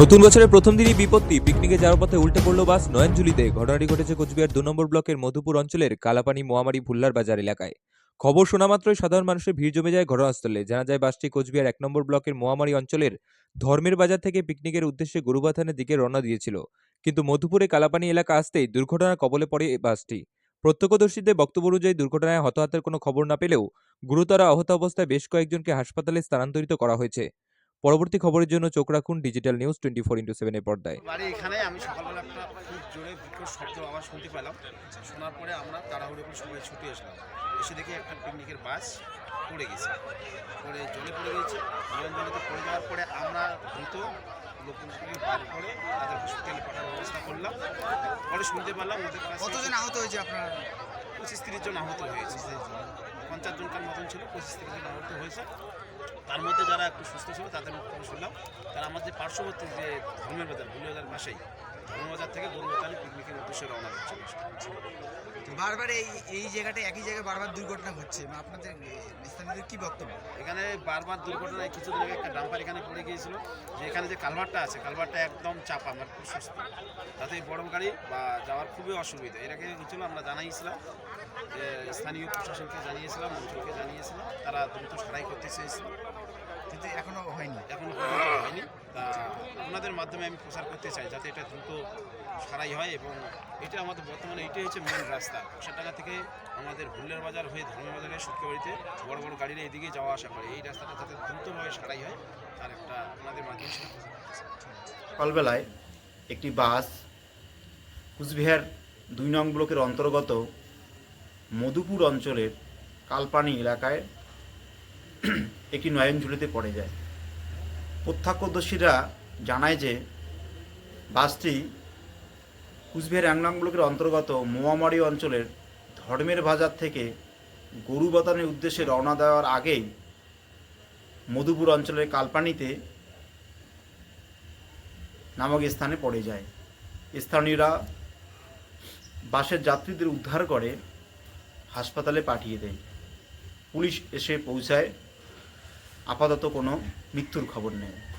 নতুন বছরের প্রথম দিনই বিপত্তি। পিকনিকে যাওয়ার পথে উল্টে পড়ল বাস। নয়নজুলিতে ঘটনাটি ঘটেছে কোচবিহার দু নম্বর ব্লকের মধুপুর অঞ্চলের কালাপানি মোয়ামারি ভুল্লার বাজার এলাকায়। খবর শোনা মাত্রই সাধারণ মানুষের ভিড় জমে যায় ঘটনাস্থলে। জানা যায়, বাসটি কোচবিহার এক নম্বর ব্লকের মোয়ামারি অঞ্চলের ধর্মের বাজার থেকে পিকনিকের উদ্দেশ্যে গরুবাথানের দিকে রওনা দিয়েছিল। কিন্তু মধুপুরে কালাপানি এলাকা আসতেই দুর্ঘটনার কবলে পড়ে এই বাসটি। প্রত্যক্ষদর্শীদের বক্তব্য অনুযায়ী দুর্ঘটনায় হতাহতের কোনো খবর না পেলেও গুরুতর আহত অবস্থায় বেশ কয়েকজনকে হাসপাতালে স্থানান্তরিত করা হয়েছে। পরবর্তী খবরের জন্য চোখ রাখুন digital news twenty four into সেভেনের পর্দায়। বাড়ি এখানে আমি সকালবেলা একটা খুব জোরে বিকট শব্দ আওয়াজ শুনতে পেলাম। শোনার পরে আমরা তাড়াহুড়ো করে সবাই ছুটে আসলাম এসে দেখি একটা পিকনিকের বাস পড়ে গেছে। পড়ে জলে পড়ে গেছে। জলের জলেতে পড়ে যাওয়ার পরে আমরা দ্রুত লোকজনকে বার করে তাদের হসপিটালে পাঠানোর ব্যবস্থা করলাম। পরে শুনতে পারলাম ওদের কতজন আহত হয়েছে আপনার? পঁচিশ তিরিশ জন আহত হয়েছে। পঞ্চাশ জনকার মতন ছিল পঁচিশ তিরিশ জন আহত হয়েছে। তার মধ্যে যারা একটু সুস্থ ছিল তাদের মুখ শুনলাম তারা আমাদের পার্শ্ববর্তী যে ধর্মের বাজার ভুলিয়াজার পাশেই ধর্মবাজার থেকে গরুবাজার পিকনিকের উদ্দেশ্যে রওনা করছিল বারবার এই এই জায়গাটা একই জায়গায় বারবার দুর্ঘটনা হচ্ছে মানে আপনাদের স্থানীয়দের কি বক্তব্য? এখানে বারবার দুর্ঘটনায় কিছুদিন আগে একটা ডাম্পার এখানে পড়ে গিয়েছিল যে এখানে যে কালভারটা আছে কালভারটা একদম চাপা মানে খুব সুস্থ তাতে বড় গাড়ি বা যাওয়ার খুবই অসুবিধা। এর আগে আমরা জানাইছিলাম যে স্থানীয় প্রশাসনকে জানিয়েছিলাম মন্ত্রীকে জানিয়েছিলাম তারা দ্রুত সারাই করতে চেয়েছিল। কিন্তু এখনও হয়নি। এখনও হয়নি তা আপনাদের মাধ্যমে আমি প্রচার করতে চাই যাতে এটা দ্রুত সারাই হয় এবং এটা আমাদের বর্তমানে এটাই হচ্ছে মেন রাস্তা। টাকা থেকে আমাদের ভুল্লের বাজার হয়ে ধর্মের ধর্মবাজারে বাড়িতে বড় বড় গাড়িরা এদিকে যাওয়া আসা করে। এই রাস্তাটা যাতে দ্রুতভাবে সারাই হয় তার একটা আপনাদের মাধ্যমে সেটা প্রচার করতে চাই। সকালবেলায় একটি বাস কুচবিহার দুই নং ব্লকের অন্তর্গত মধুপুর অঞ্চলের কালপানি এলাকায় একটি নয়নঝুলিতে পড়ে যায়। প্রত্যক্ষদর্শীরা জানায় যে, বাসটি কুচবিহার ব্লকের অন্তর্গত মোয়ামারি অঞ্চলের ধর্মের বাজার থেকে গরু বাতানের উদ্দেশ্যে রওনা দেওয়ার আগেই মধুপুর অঞ্চলের কালপানিতে নামক স্থানে পড়ে যায়। স্থানীয়রা বাসের যাত্রীদের উদ্ধার করে হাসপাতালে পাঠিয়ে দেয়। পুলিশ এসে পৌঁছায়। আপাতত কোনো মৃত্যুর খবর নেই।